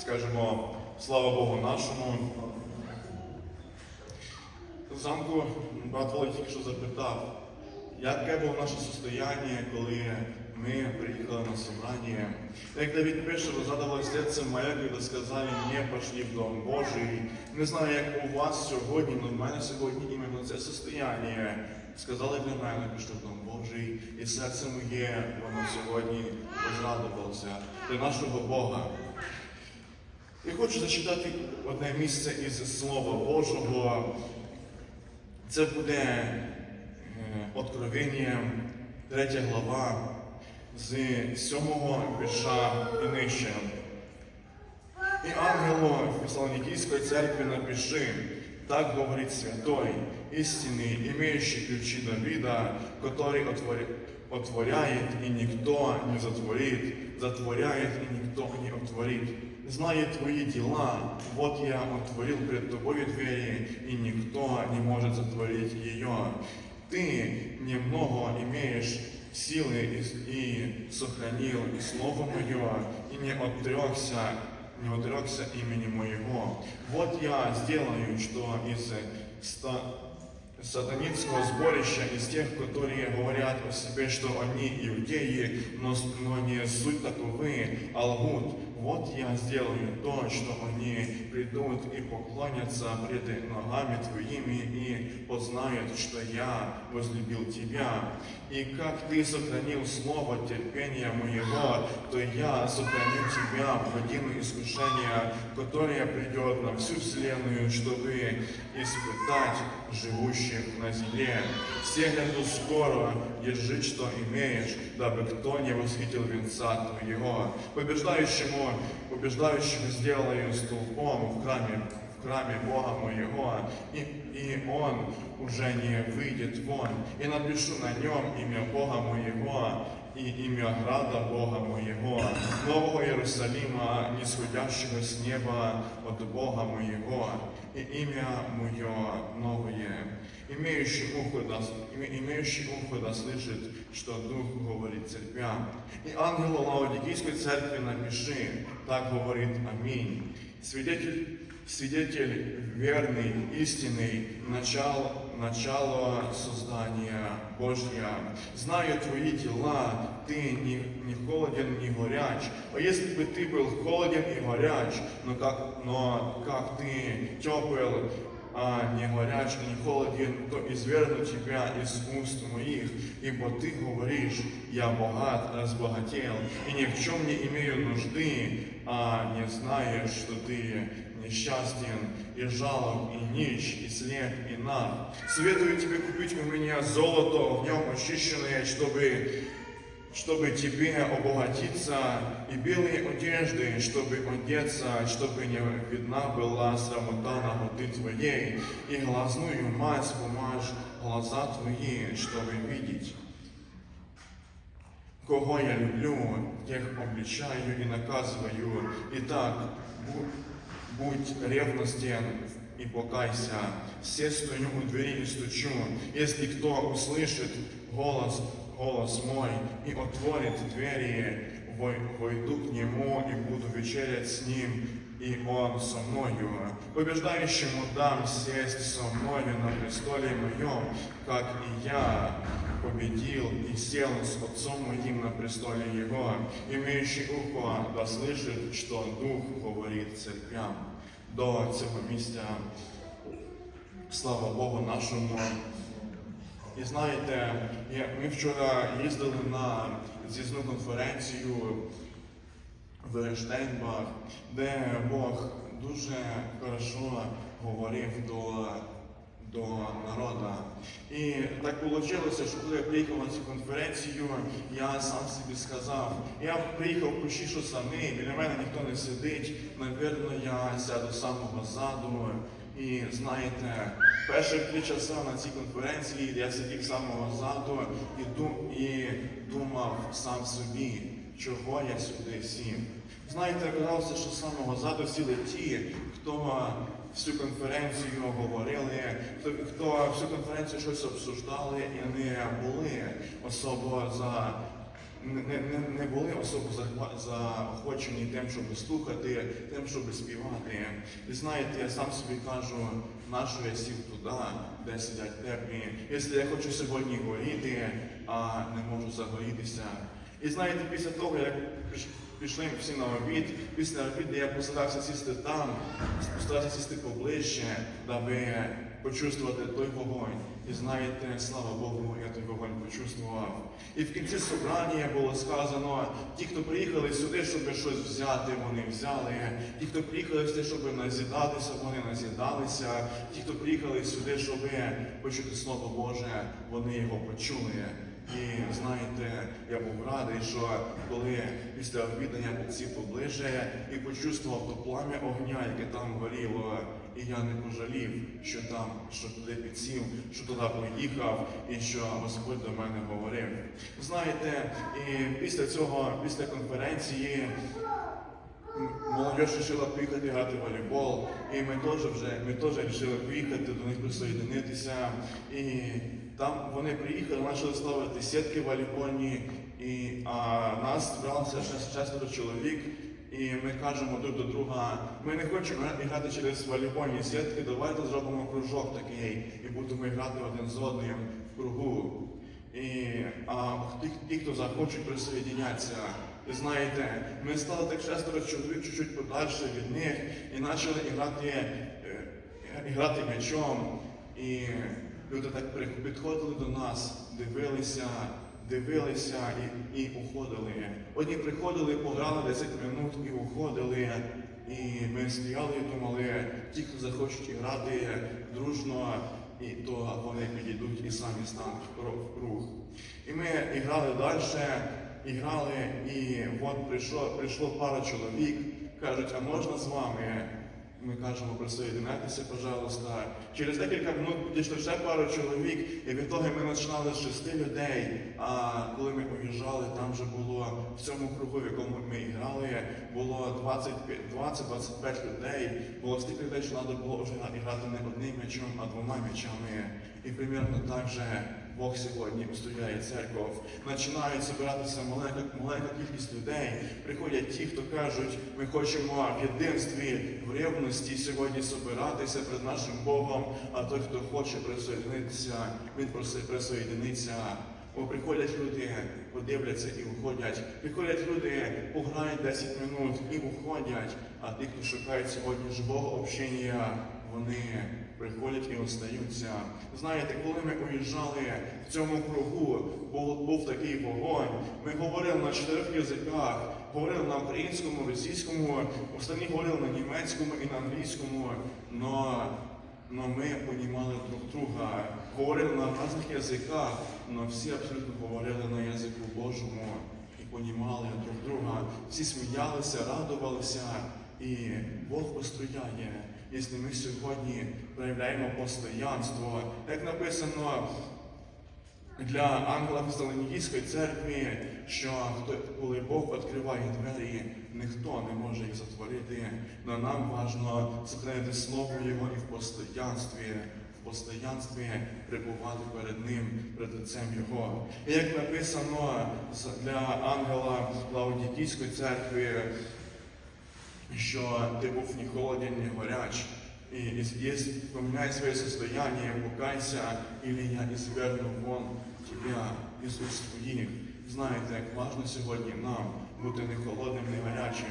скажемо, слава Богу нашому. Замку брат Володь тільки що запитав, яке було наше состояние, коли мы приехали на собрание. Як Давид пише, розрадовалось серце моє, коли сказали, не пошли в Дом Божий. Не знаю, як у вас сьогодні, але в мене сьогодні іменно це состояние. Сказали для мене, пішли в Дом Божий, і серце моє, воно сьогодні розрадувалося для нашого Бога. І хочу зачитати одне місце із Слова Божого. Це буде е, Откровення, 3 глава, з 7 вірша і нижче. І ангелу Фессалоникийской церкви напиши, так говорит святой, истинный, имеющий ключи Давида, который отвори- отворяет, и никто не затворит, затворяет, и никто не отворит. Зная твои дела, вот я отворил пред тобою двери, и никто не может затворить ее. Ты немного имеешь силы и, и сохранил и слово мое, и не отрекся не отрекся имени моего. Вот я сделаю, что из ста- сатанинского сборища, из тех, которые говорят о себе, что они иудеи, но, но не суть таковы, а лгут. Вот я сделаю то, что они придут и поклонятся пред ногами Твоими и познают, что я возлюбил Тебя. И как Ты сохранил слово терпения моего, то я сохраню Тебя в годину искушения, которое придет на всю вселенную, чтобы испытать живущих на земле. Все гляду скоро, держи, что имеешь, дабы кто не восхитил венца твоего. Побеждающему, побеждающему сделаю столпом в храме, в храме Бога моего, и, и он уже не выйдет вон. И напишу на нем имя Бога моего, и имя града Бога моего, нового Иерусалима, нисходящего с неба от Бога моего, и имя мое новое. Имеющий ухо, да, име- имеющий ухо да слышит, что Дух говорит церквям. И ангелу Лаодикийской церкви напиши, так говорит Аминь. Свидетель, свидетель верный, истинный, начало, начало создания Божья. Знаю твои дела, ты не, не холоден, не горяч. А если бы ты был холоден и горяч, но как, но как ты тепел, а не горяч и не холоден, то изверну тебя из уст моих, ибо ты говоришь, я богат, разбогател, и ни в чем не имею нужды, а не знаешь, что ты несчастен, и жалок, и нищ, и слеп, и наг. Советую тебе купить у меня золото, огнем очищенное, чтобы чтобы тебе обогатиться, и белые одежды, чтобы одеться, чтобы не видна была срамота наготы твоей, и глазную мазь помажь глаза твои, чтобы видеть. Кого я люблю, тех обличаю и наказываю. Итак, бу- будь ревностен и покайся. Все стою у двери и стучу. Если кто услышит голос, голос мой и отворит двери, вой- войду к нему и буду вечерять с ним, и он со мною. Побеждающему дам сесть со мною на престоле моем, как и я победил и сел с Отцом моим на престоле Его, имеющий ухо да слышит, что Дух говорит церквям. До цього місця, слава Богу нашому. І знаєте, ми вчора їздили на з'їзну конференцію в Штейнбах, де Бог дуже хорошо говорив до, до народу. І так вийшло, що коли я приїхав на цю конференцію, я сам собі сказав, я приїхав що самий, біля мене ніхто не сидить, навірно, я сяду самого ззаду. І знаєте, перші три часа на цій конференції я сидів самого ззаду і, дум, і думав сам собі, чого я сюди сів. Знаєте, казалося, що з самого ззаду сіли ті, хто всю конференцію говорили, хто, хто всю конференцію щось обсуждали і не були особо за не, не, не були особо заохочені тим, щоб слухати, тим, щоб співати. І знаєте, я сам собі кажу, нащо я сів туди, де сидять теплі. Якщо я хочу сьогодні горіти, а не можу загорітися. І знаєте, після того, як пішли всі на обід, після обіду я постарався сісти там, постарався сісти поближче, аби почувствувати той вогонь. І знаєте, слава Богу, я той вогонь почувствував. І в кінці собрання було сказано, ті, хто приїхали сюди, щоб щось взяти, вони взяли. Ті, хто приїхали сюди, щоб назідатися, вони назідалися. Ті, хто приїхали сюди, щоб почути Слово Боже, вони його почули. І знаєте, я був радий, що коли після обідання підсів поближе і почувствував то плам'я огня, яке там горіло, і я не пожалів, що там, що туди підсів, що туди поїхав, і що Господь до мене говорив. Знаєте, і після цього, після конференції. Молодь вирішила поїхати грати в волейбол, і ми теж вже ми теж вирішили поїхати до них присоєдинитися. І там вони приїхали, почали ставити сітки волейбольні, і а нас зібралося ще шестеро чоловік. І ми кажемо друг до друга, ми не хочемо грати через волейбольні сітки, давайте зробимо кружок такий і будемо грати один з одним в кругу. І а ті, ті, хто захочуть присоєдинятися, ви знаєте, ми стали так шестеро чоловік чуть-чуть подальше від них і почали грати, е, грати м'ячом. І люди так підходили до нас, дивилися, дивилися і, і уходили. Одні приходили, пограли 10 минут і уходили. І ми стояли і думали, ті, хто захочуть грати дружно, і то вони підійдуть і самі стануть в круг. І ми і грали далі, і грали, і от прийшло, прийшло пара чоловік, кажуть, а можна з вами? Ми кажемо, присоєдинайтеся, пожалуйста. Через декілька минут підійшли ще пару чоловік, і від того ми починали з шести людей. А коли ми уїжджали, там вже було в цьому кругу, в якому ми грали, було 20-25 людей. Було стільки людей, що треба було вже грати не одним м'ячом, а двома м'ячами. І примерно так же Бог сьогодні устрояє церков. Починають збиратися маленька, маленька кількість людей. Приходять ті, хто кажуть, ми хочемо в єдинстві, в ревності сьогодні збиратися перед нашим Богом. А той, хто хоче присоєдинитися, він просить присоєдинитися. Бо приходять люди, подивляться і уходять. Приходять люди, пограють 10 минут і уходять. А ті, хто шукають сьогодні живого общення, вони приходять і остаються. Знаєте, коли ми уїжджали в цьому кругу, був, був такий вогонь. Ми говорили на чотирьох язиках, говорили на українському, російському, останні говорили на німецькому і на англійському. Но, но ми понімали друг друга, говорили на різних язиках, але всі абсолютно говорили на язику Божому і понімали друг друга. Всі сміялися, радувалися, і Бог построяє. Якщо ми сьогодні проявляємо постоянство, як написано для ангела Фесалонікійської церкви, що коли Бог відкриває двері, ніхто не може їх затворити. Но нам важливо сохранити слово Його і в постоянстві, в постоянстві перебувати перед Ним, перед лицем Його. І як написано для ангела Лаодікійської церкви, що ти був ні холоден, ні горяч. И если есть, поменяй свое состояние, покайся, или я изверну вон тебя уст твоїх. Знаєте, як важно сьогодні нам бути не холодним, не гарячим.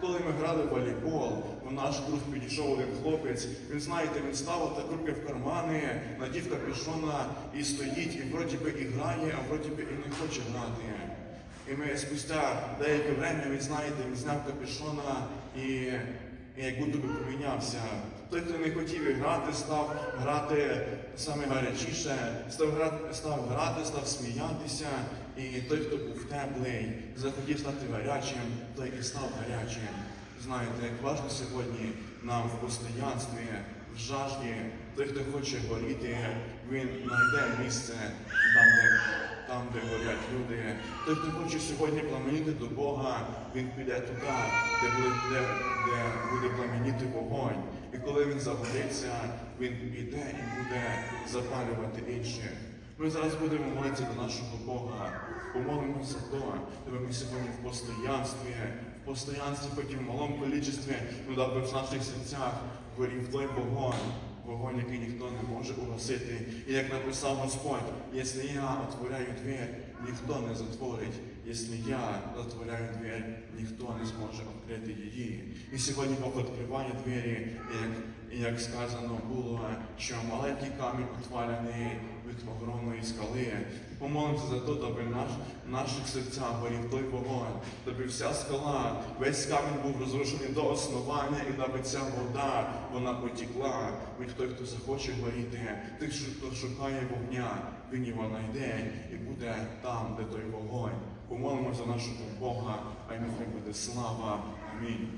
Коли ми грали в волейбол, у наш круг підійшов один хлопець, він знаєте, він ставив так руки в кармани, надів капюшона і стоїть, і вроді би і грає, а вроді би і не хоче грати. І ми спустя деяке время, він знаєте, він зняв капюшона і, і як будто би помінявся. Той, хто не хотів грати, став грати саме гарячіше, став грати, став грати, став сміятися. І той, хто був теплий, захотів стати гарячим, той і став гарячим. Знаєте, як важливо сьогодні нам в постоянстві, в жажді, той, хто хоче горіти, він знайде місце там, де там, де горять люди. Той, хто хоче сьогодні пламеніти до Бога, він піде туди, де буде, де, де буде пламеніти вогонь. І коли він загориться, він піде і буде запалювати інших. Ми зараз будемо молитися до нашого Бога. Помолимося за то, щоб ми сьогодні в постоянстві, в постоянстві, і в малому кількості, ну даби в наших серцях горів той вогонь, вогонь, який ніхто не може угасити. І як написав Господь, якщо я отворяю двір, ніхто не затворить. Якщо я затворяю двір, ніхто не зможе відкрити її. І сьогодні Бог відкриває двері, як, як сказано було, що маленький камінь отвалений від огромної скали. Помолимося за те, аби наш, наших серцях горів той вогонь, аби вся скала, весь камінь був розрушений до основання, і аби ця вода вона потекла. Від той, хто захоче горіти, тих, хто шукає вогня, він його знайде і буде там, де той вогонь. Помолимо за нашого Бога, а йому буде слава. Амінь.